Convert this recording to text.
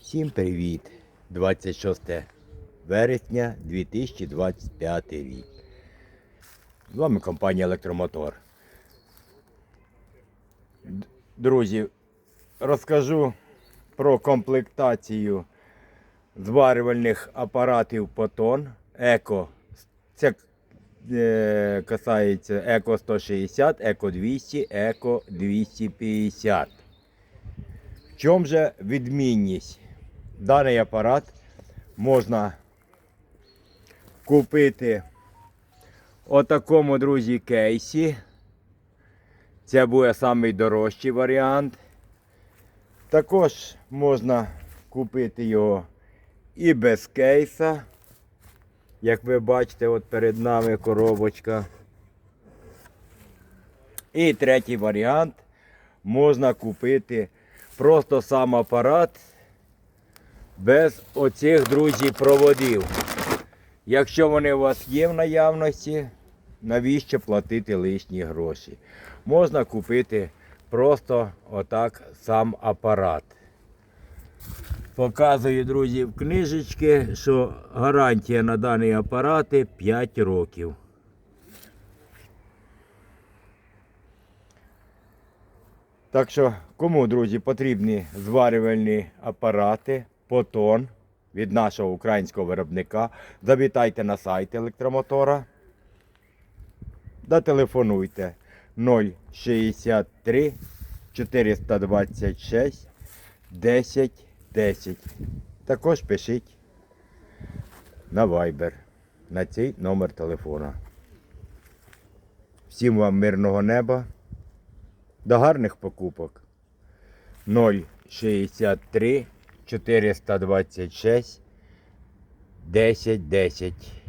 Всім привіт! 26 вересня 2025 рік. З вами компанія Електромотор. Друзі, розкажу про комплектацію зварювальних апаратів Потон Еко. Це е, касається Еко 160, Еко 200, Еко 250. В чому же відмінність? Даний апарат можна купити у такому, друзі, кейсі. Це буде найдорожчий варіант. Також можна купити його і без кейса. Як ви бачите, от перед нами коробочка. І третій варіант можна купити просто сам апарат без оцих, друзі, проводів. Якщо вони у вас є в наявності, навіщо платити лишні гроші? Можна купити просто отак сам апарат. Показую, друзі, в книжечки, що гарантія на дані апарати 5 років. Так що, кому, друзі, потрібні зварювальні апарати, потон від нашого українського виробника, завітайте на сайт електромотора. Да телефонуйте 063 426 10 10. Також пишіть на Viber на цей номер телефона. Всім вам мирного неба. До гарних покупок 063 426 10 10.